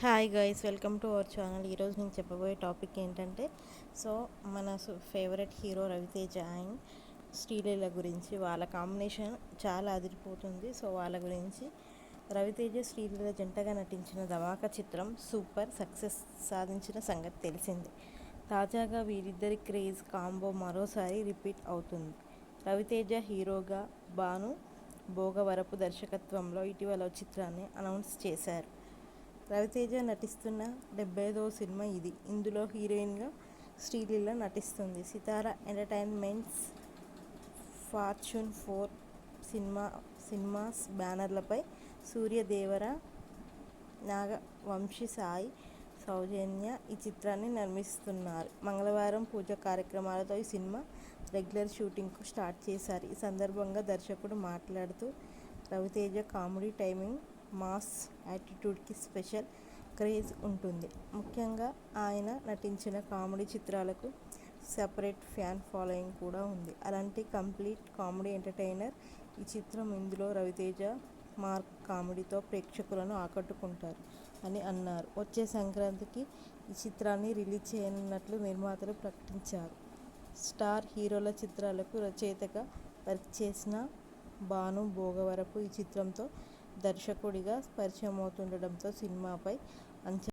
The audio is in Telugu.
Hi guys welcome to our channel ఈరోజు నేను చెప్పబోయే టాపిక్ ఏంటంటే సో మన favourite hero Ravi Teja and Sreeleela గురించి. వాళ్ళ కాంబినేషన్ చాలా అదిరిపోతుంది. సో వాళ్ళ గురించి రవితేజ శ్రీలీల జంటగా నటించిన ధమాకా చిత్రం సూపర్ సక్సెస్ సాధించిన సంగతి తెలిసింది. తాజాగా వీరిద్దరి క్రేజ్ కాంబో మరోసారి రిపీట్ అవుతుంది. రవితేజ హీరోగా భాను భోగవరపు దర్శకత్వంలో ఇటీవల చిత్రాన్ని అనౌన్స్ చేశారు. రవితేజ నటిస్తున్న డెబ్బై ఐదవ సినిమా ఇది. ఇందులో హీరోయిన్గా శ్రీలీల నటిస్తుంది. Sithara entertainments fortune four cinema cinemas బ్యానర్లపై Suryadevara Naga Vamsi Sai Soujanya ఈ చిత్రాన్ని నిర్మిస్తున్నారు. మంగళవారం పూజ కార్యక్రమాలతో ఈ సినిమా రెగ్యులర్ షూటింగ్కు స్టార్ట్ చేశారు. ఈ సందర్భంగా దర్శకుడు మాట్లాడుతూ రవితేజ కామెడీ టైమింగ్ మాస్ యాటిట్యూడ్కి స్పెషల్ క్రేజ్ ఉంటుంది. ముఖ్యంగా ఆయన నటించిన కామెడీ చిత్రాలకు సపరేట్ ఫ్యాన్ ఫాలోయింగ్ కూడా ఉంది. అలాంటి కంప్లీట్ కామెడీ ఎంటర్టైనర్ ఈ చిత్రం ఇందులో రవితేజ మార్క్ కామెడీతో ప్రేక్షకులను ఆకట్టుకుంటారు అని అన్నారు. వచ్చే సంక్రాంతికి ఈ చిత్రాన్ని రిలీజ్ చేయనున్నట్లు నిర్మాతలు ప్రకటించారు. స్టార్ హీరోల చిత్రాలకు రచయితగా వర్క్ చేసిన భాను భోగవరపు ఈ చిత్రంతో దర్శకుడిగా పరిచయమవుతుండడంతో సినిమాపై అంచ